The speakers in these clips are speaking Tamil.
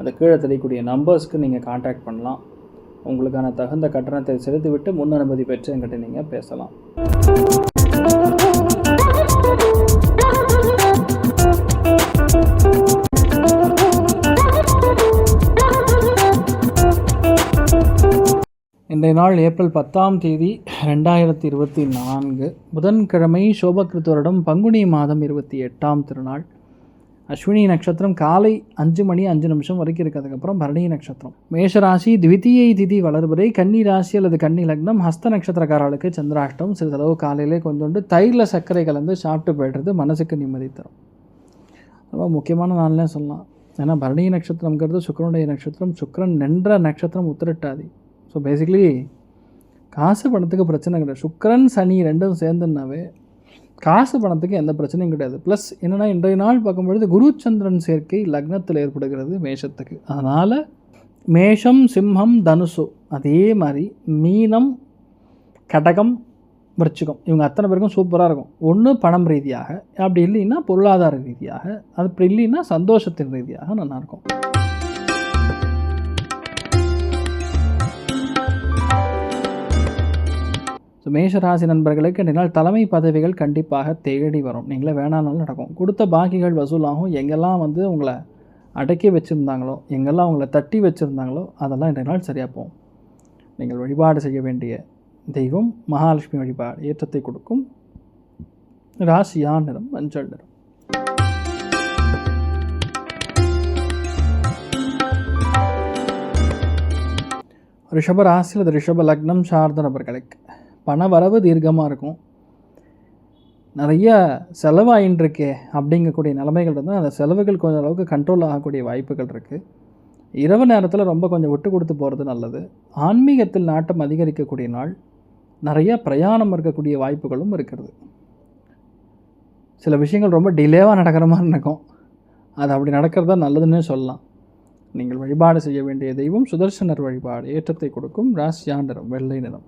அந்த கீழே தெரியக்கூடிய நம்பர்ஸ்க்கு நீங்கள் காண்டாக்ட் பண்ணலாம். உங்களுக்கான தகுந்த கட்டணத்தை செலுத்திவிட்டு முன் அனுமதி பெற்று என்கிட்ட நீங்கள் பேசலாம். இன்றைய நாள் ஏப்ரல் பத்தாம் தேதி ரெண்டாயிரத்தி இருபத்தி நான்கு. புதன்கிழமை சோபகிருத்தோரிடம் பங்குனி மாதம் இருபத்தி எட்டாம் திருநாள். அஸ்வினி நட்சத்திரம் காலை அஞ்சு மணி அஞ்சு நிமிஷம் வரைக்கும் இருக்கிறதுக்கப்புறம் பரணி நட்சத்திரம். மேஷராசி திவித்தியை திதி வளர்பறை கன்னி ராசி அல்லது கன்னி லக்னம் ஹஸ்த நட்சத்திரக்காரர்களுக்கு சந்திராஷ்டம் சிறிதளவு காலையிலே கொஞ்சோண்டு தயிரில் சர்க்கரை கலந்து சாப்பிட்டு போய்டுறது மனசுக்கு நிம்மதி தரும். ரொம்ப முக்கியமான நாள்லாம் சொல்லலாம். ஏன்னா பரணி நட்சத்திரம்ங்கிறது சுக்கரனுடைய நட்சத்திரம். சுக்கரன் நின்ற நட்சத்திரம் உத்திரட்டாதி. ஸோ பேசிக்கலி காசு பணத்துக்கு பிரச்சனை கிடையாது. சுக்கரன் சனி ரெண்டும் சேர்ந்துனாவே காசு பணத்துக்கு எந்த பிரச்சனையும் கிடையாது. ப்ளஸ் என்னென்னா இன்றைய நாள் பார்க்கும்பொழுது குருச்சந்திரன் சேர்க்கை லக்னத்தில் ஏற்படுகிறது மேஷத்துக்கு. அதனால் மேஷம் சிம்மம் தனுசு அதே மாதிரி மீனம் கடகம் விருச்சிகம் இவங்க அத்தனை பேருக்கும் சூப்பராக இருக்கும். ஒன்று பணம் ரீதியாக அப்படி இல்லைன்னா பொருளாதார ரீதியாக அது அப்படி இல்லைன்னா சந்தோஷத்தின் ரீதியாக நல்லாயிருக்கும் ஸோ மேஷராசி நண்பர்களுக்கு நாள் தலைமை பதவிகள் கண்டிப்பாக தேடி வரும். நீங்களே வேணானாலும் நடக்கும். கொடுத்த பாக்கிகள் வசூலாகும். எங்கெல்லாம் வந்து உங்களை அடக்கி வச்சுருந்தாங்களோ எங்கெல்லாம் உங்களை தட்டி வச்சுருந்தாங்களோ அதெல்லாம் இன்றைய நாள் சரியாக போகும். நீங்கள் வழிபாடு செய்ய வேண்டிய தெய்வம் மகாலட்சுமி வழிபாடு ஏற்றத்தை கொடுக்கும் ராசியா நிறம் மஞ்சள் நிறம். ரிஷப ராசியில் ரிஷப லக்னம் சார்ந்த நபர்களுக்கு பண வரவு தீர்க்கமாக இருக்கும். நிறைய செலவாயின்ட்டுருக்கே அப்படிங்கக்கூடிய நிலைமைகள் இருந்தால் அந்த செலவுகள் கொஞ்சம் அளவுக்கு கண்ட்ரோல் ஆகக்கூடிய வாய்ப்புகள் இருக்குது இரவு நேரத்தில் ரொம்ப கொஞ்சம் விட்டு கொடுத்து போகிறது நல்லது. ஆன்மீகத்தில் நாட்டம் அதிகரிக்கக்கூடிய நாள் நிறைய பிரயாணம் இருக்கக்கூடிய வாய்ப்புகளும் இருக்கிறது. சில விஷயங்கள் ரொம்ப டிலேவாக நடக்கிற மாதிரி நடக்கும். அது அப்படி நடக்கிறது தான் நல்லதுன்னே சொல்லலாம். நீங்கள் வழிபாடு செய்ய வேண்டிய தெய்வம் சுதர்சனர் வழிபாடு ஏற்றத்தை கொடுக்கும் ராசியாண்டரம் வெள்ளை நிறம்.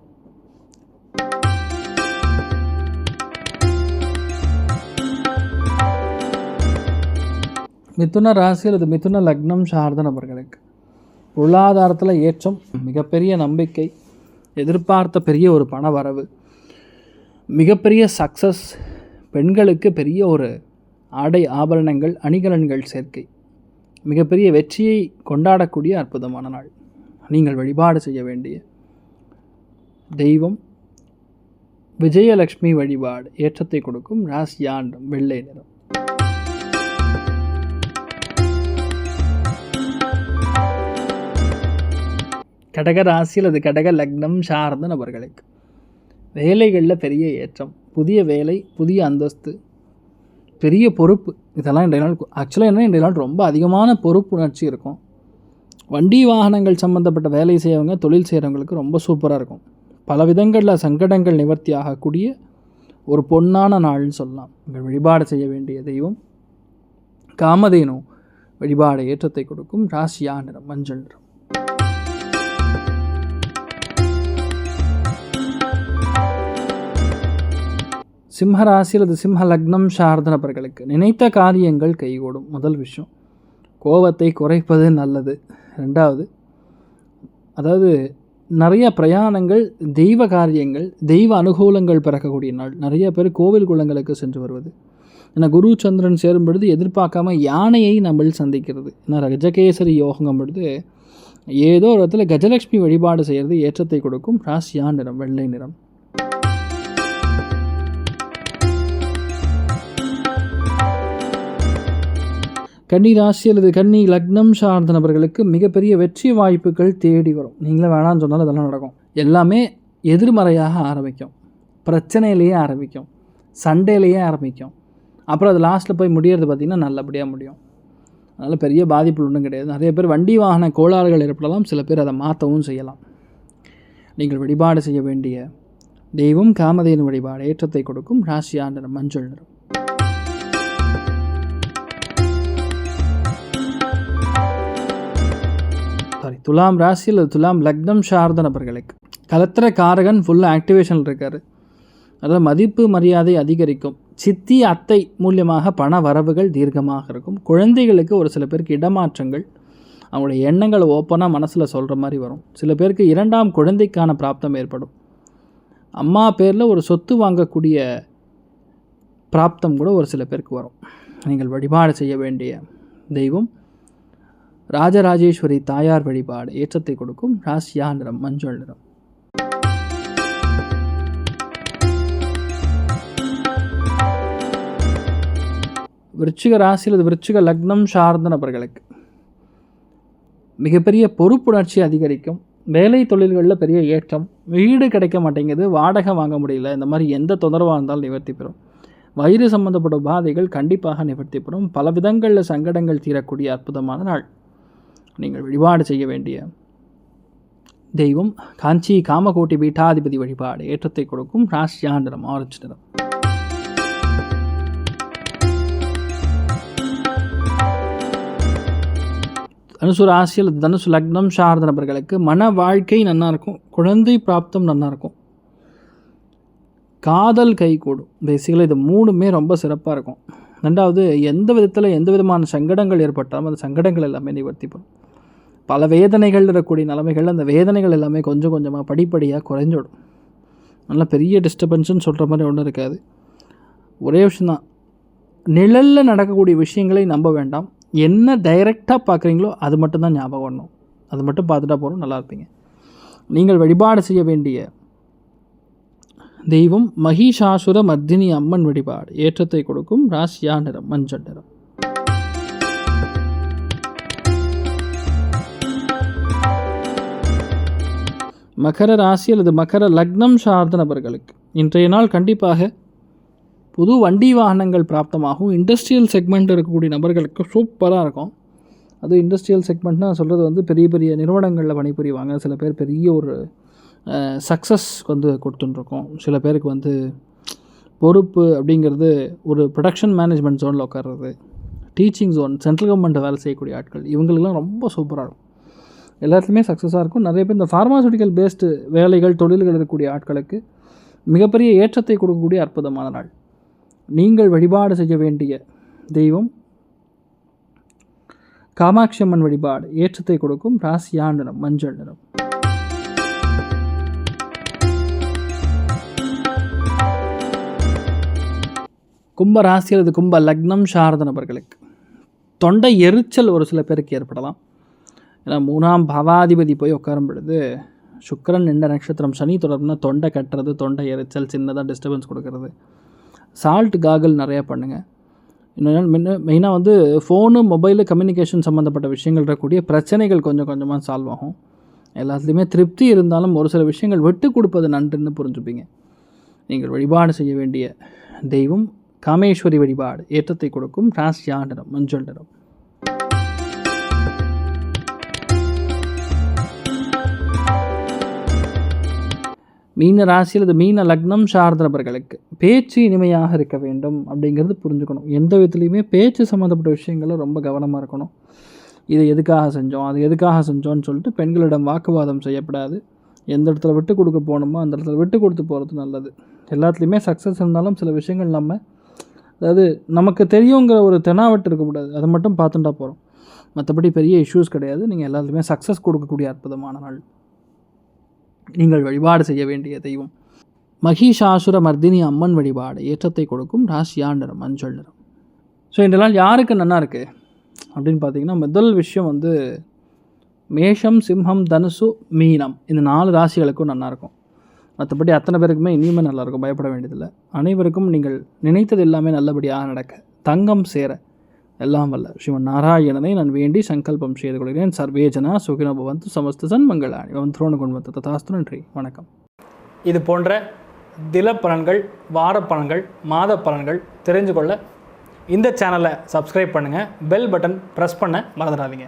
மிதுன ராசி அல்லது மிதுன லக்னம் சார்ந்த நபர்களுக்கு பொருளாதாரத்தில் ஏற்றம் மிகப்பெரிய நம்பிக்கை எதிர்பார்த்த பெரிய ஒரு பண வரவு மிகப்பெரிய சக்ஸஸ் பெண்களுக்கு பெரிய ஒரு ஆடை ஆபரணங்கள் அணிகலன்கள் சேர்க்கை மிகப்பெரிய வெற்றியை கொண்டாடக்கூடிய அற்புதமான நாள். நீங்கள் வழிபாடு செய்ய வேண்டிய தெய்வம் விஜயலக்ஷ்மி வழிபாடு ஏற்றத்தை கொடுக்கும் ராசியாண்டம் வெள்ளை நிறம். கடக ராசி அல்லது கடக லக்னம் சார்ந்த நபர்களுக்கு. வேலைகளில் பெரிய ஏற்றம் புதிய வேலை புதிய அந்தஸ்து பெரிய பொறுப்பு. இதெல்லாம் இன்றைய நாள் ஆக்சுவலாக என்ன இன்றைய நாள் ரொம்ப அதிகமான பொறுப்புணர்ச்சி இருக்கும். வண்டி வாகனங்கள் சம்மந்தப்பட்ட வேலை செய்யவங்க தொழில் செய்கிறவங்களுக்கு ரொம்ப சூப்பராக இருக்கும். பல விதங்களில் சங்கடங்கள் நிவர்த்தி ஆகக்கூடிய ஒரு பொன்னான நாள்னு சொல்லலாம். உங்கள் வழிபாடு செய்ய வேண்டிய தெய்வம் காமதேனு. வழிபாடு ஏற்றத்தை கொடுக்கும். ராசியா நிறம் மஞ்சள் நிறம். சிம்மராசி அல்லது சிம்ம லக்னம் சார்ந்த நபர்களுக்கு நினைத்த காரியங்கள் கைகூடும். முதல் விஷயம் கோபத்தை குறைப்பது நல்லது. ரெண்டாவது அதாவது நிறைய பிரயாணங்கள் தெய்வ காரியங்கள் தெய்வ அனுகூலங்கள் பிறக்கக்கூடிய நாள். நிறைய பேர் கோவில் குளங்களுக்கு சென்று வருவது. ஏன்னா குரு சந்திரன் சேரும் பொழுது எதிர்பார்க்காம யானையை நம்மள் சந்திக்கிறது. ஏன்னா கஜகேசரி யோகம் பொழுது ஏதோ ஒரு இடத்துல கஜலட்சுமி வழிபாடு செய்கிறது ஏற்றத்தை கொடுக்கும். ராசியா நிறம் வெள்ளை நிறம். கன்னி ராசி அல்லது கன்னி லக்னம் சார்ந்த நபர்களுக்கு மிகப்பெரிய வெற்றி வாய்ப்புகள் தேடி வரும். நீங்களே வேணான்னு சொன்னாலும் அதெல்லாம் நடக்கும். எல்லாமே எதிர்மறையாக ஆரம்பிக்கும். பிரச்சனையிலேயே ஆரம்பிக்கும். சண்டேலேயே ஆரம்பிக்கும். அப்புறம் அது லாஸ்ட்டில் போய் முடியறது பார்த்திங்கன்னா நல்லபடியாக முடியும். அதனால் பெரிய பாதிப்பு ஒன்றும் கிடையாது. நிறைய பேர் வண்டி வாகன கோளாறுகள் ஏற்படலாம். சில பேர் அதை மாற்றவும் செய்யலாம். நீங்கள் வழிபாடு செய்ய வேண்டிய தெய்வம் காமதேனு வழிபாடு ஏற்றத்தை கொடுக்கும். ராசியா நிறம் மஞ்சள் நிறம். துலாம் ராசியில் துலாம் லக்னம் சார்ந்த நபர்களுக்கு கலத்திர காரகன் ஃபுல்லாக ஆக்டிவேஷன் இருக்கார். அதாவது மதிப்பு மரியாதை அதிகரிக்கும். சித்தி அத்தை மூலியமாக பண வரவுகள் தீர்க்கமாக இருக்கும். குழந்தைகளுக்கு ஒரு சில பேருக்கு இடமாற்றங்கள். அவங்களுடைய எண்ணங்களை ஓப்பனாக மனசில் சொல்கிற மாதிரி வரும். சில பேருக்கு இரண்டாம் குழந்தைக்கான பிராப்தம் ஏற்படும். அம்மா பேரில் ஒரு சொத்து வாங்கக்கூடிய பிராப்தம் கூட ஒரு சில பேருக்கு வரும். நீங்கள் வழிபாடு செய்ய வேண்டிய தெய்வம். ராஜராஜேஸ்வரி தாயார் வழிபாடு ஏற்றத்தை கொடுக்கும் ராசியா நிறம் மஞ்சள் நிறம். விருச்சிக ராசியில் அல்லது விருச்சிக லக்னம் சார்ந்த நபர்களுக்கு. மிகப்பெரிய பொறுப்புணர்ச்சி அதிகரிக்கும். வேலை தொழில்களில் பெரிய ஏற்றம். வீடு கிடைக்க மாட்டேங்குது வாடகை வாங்க முடியல. இந்த மாதிரி எந்த தொந்தரவாக இருந்தாலும் நிவர்த்தி பெறும். வயிறு சம்பந்தப்பட்ட உபாதைகள் கண்டிப்பாக நிவர்த்தி பெறும். பல விதங்களில் சங்கடங்கள் தீரக்கூடிய அற்புதமான நாள். நீங்கள் வழிபாடு செய்ய வேண்டிய தெய்வம் காஞ்சி காமகோட்டி பீட்டாதிபதி வழிபாடு ஏற்றத்தை கொடுக்கும் ராசியா நிறம் ஆரஞ்சு நிறம் தனுசு ராசியில் தனுசு லக்னம் சார்ந்த நபர்களுக்கு மன வாழ்க்கை நல்லா இருக்கும் குழந்தை பிராப்தம் நல்லா இருக்கும். காதல் கைகூடும் பேசிக்கலாக இது மூணுமே ரொம்ப சிறப்பாக இருக்கும். ரெண்டாவது எந்த விதத்தில் எந்த விதமான சங்கடங்கள் ஏற்பட்டாலும் அந்த சங்கடங்கள் எல்லாமே நிவர்த்தி பண்ணும் பல வேதனைகள் இருக்கக்கூடிய நிலைமைகள் அந்த வேதனைகள் எல்லாமே கொஞ்சம் கொஞ்சமாக படிப்படியாக குறைஞ்சிடும். நல்ல பெரிய டிஸ்டர்பன்ஸுன்னு சொல்கிற மாதிரி ஒன்றும் இருக்காது. ஒரே விஷயந்தான் நிழலில் நடக்கக்கூடிய விஷயங்களை நம்ப வேண்டாம். என்ன டைரெக்டாக பார்க்குறீங்களோ அது மட்டும்தான் ஞாபகம் வரணும். அது மட்டும் பார்த்துட்டா போகிறோம் நல்லா இருப்பீங்க. நீங்கள் வழிபாடு செய்ய வேண்டிய தெய்வம் மகிஷாசுர மர்தினி அம்மன் வழிபாடு. ஏற்றத்தை கொடுக்கும் ராசியா நிறம் மஞ்சள் நிறம். மகர ராசி அல்லது மகர லக்னம் சார்ந்த நபர்களுக்கு இன்றைய நாள் கண்டிப்பாக புது வண்டி வாகனங்கள் பிராப்தமாகும். இண்டஸ்ட்ரியல் செக்மெண்ட் இருக்கக்கூடிய நபர்களுக்கு சூப்பராக இருக்கும். அது இண்டஸ்ட்ரியல் செக்மெண்ட்னால் சொல்கிறது வந்து பெரிய பெரிய நிறுவனங்களில் பணிபுரிவாங்க. சில பேர் பெரிய ஒரு சக்ஸஸ் வந்து கொடுத்துட்டுருக்கோம். சில பேருக்கு வந்து பொறுப்பு அப்படிங்கிறது ஒரு ப்ரொடக்ஷன் மேனேஜ்மெண்ட் ஜோனில் உட்கார்றது டீச்சிங் ஜோன் சென்ட்ரல் கவர்மெண்ட்டை வேலை செய்யக்கூடிய ஆட்கள் இவங்களுக்கெல்லாம் ரொம்ப சூப்பராக இருக்கும். எல்லாத்துலேயுமே சக்ஸஸாக இருக்கும். நிறைய பேர் இந்த ஃபார்மாசூட்டிக்கல் பேஸ்டு வேலைகள் தொழில்கள் இருக்கக்கூடிய ஆட்களுக்கு மிகப்பெரிய ஏற்றத்தை கொடுக்கக்கூடிய அற்புதமான நாள். நீங்கள் வழிபாடு செய்ய வேண்டிய தெய்வம் காமாட்சி அம்மன் வழிபாடு. ஏற்றத்தை கொடுக்கும் ராசியா நிறம் மஞ்சள் நிறம். கும்ப ராசி அல்லது கும்ப லக்னம் சாரத நபர்களுக்கு தொண்டை எரிச்சல் ஒரு சில பேருக்கு ஏற்படலாம். ஏன்னா மூணாம் பவாதிபதி போய் உட்காரும் பொழுது சுக்கரன் நின்ற நட்சத்திரம் சனி தொடர்புனா தொண்டை கட்டுறது தொண்டை எரிச்சல் சின்னதாக டிஸ்டர்பன்ஸ் கொடுக்கறது. சால்ட் காகல் நிறையா பண்ணுங்கள் இன்னொன்று மெயினாக வந்து ஃபோனு மொபைலு கம்யூனிகேஷன் சம்மந்தப்பட்ட விஷயங்கள் இருக்கக்கூடிய பிரச்சனைகள் கொஞ்சம் கொஞ்சமாக சால்வ் ஆகும். எல்லாத்துலேயுமே திருப்தி இருந்தாலும் ஒரு சில விஷயங்கள் விட்டு கொடுப்பது நன்றுன்னு புரிஞ்சுப்பீங்க. நீங்கள் வழிபாடு செய்ய வேண்டிய தெய்வம் காமேஸ்வரி வழிபாடு ஏற்றத்தை கொடுக்கும் ராசியா நிறம் மஞ்சள் நிறம். மீன ராசியில் இது மீன லக்னம் சார்ந்தவர்களுக்கு பேச்சு இனிமையாக இருக்க வேண்டும் அப்படிங்கிறது புரிஞ்சுக்கணும். எந்த விதத்துலையுமே பேச்சு சம்மந்தப்பட்ட விஷயங்களும் ரொம்ப கவனமாக இருக்கணும். இதை எதுக்காக செஞ்சோம்? அது எதுக்காக செஞ்சோன்னு சொல்லிட்டு பெண்களிடம் வாக்குவாதம் செய்யப்படாது. எந்த இடத்துல விட்டு கொடுக்க போகணுமோ அந்த இடத்துல விட்டு கொடுத்து போகிறது நல்லது. எல்லாத்துலேயுமே சக்ஸஸ் இருந்தாலும் சில விஷயங்கள் நம்ம அதாவது நமக்கு தெரியுங்கிற ஒரு தெனாவட்டு இருக்கக்கூடாது. அதை மட்டும் பார்த்துட்டா போகிறோம் மற்றபடி பெரிய இஷ்யூஸ் கிடையாது. நீங்கள் எல்லாத்துலேயுமே சக்ஸஸ் கொடுக்கக்கூடிய அற்புதமான நாள். நீங்கள் வழிபாடு செய்ய வேண்டிய தெய்வம். மகிஷாசுர மர்தினி அம்மன் வழிபாடு ஏற்றத்தை கொடுக்கும் ராசியா நிறம் மஞ்சள் நிறம். ஸோ இந்த நாள் யாருக்கு நல்லா இருக்குது அப்படின்னு பார்த்தீங்கன்னா முதல் விஷயம் வந்து மேஷம் சிம்ஹம் தனுசு மீனம். இந்த நாலு ராசிகளுக்கும் நல்லாயிருக்கும் மற்றபடி அத்தனை பேருக்குமே இனிமே நல்லாயிருக்கும் பயப்பட வேண்டியதில்லை. அனைவருக்கும் நீங்கள் நினைத்தது எல்லாமே நல்லபடியாக நடக்க. தங்கம் சேர. எல்லாம் வல்ல. ஸ்ரீமன் நாராயணனை நான் வேண்டி சங்கல்பம் செய்து கொள்கிறேன். சர்வேஜனா சுகினோ பவந்து சமஸ்த சன்மங்களாணி அவன் துரோண ததாஸ்து நன்றி. வணக்கம். இது போன்ற தில பலன்கள் வார பலன்கள் மாத பலன்கள் தெரிஞ்சு கொள்ள இந்த சேனலை சப்ஸ்கிரைப் பண்ணுங்கள் பெல் பட்டன் ப்ரெஸ் பண்ண மறந்துடாதீங்க.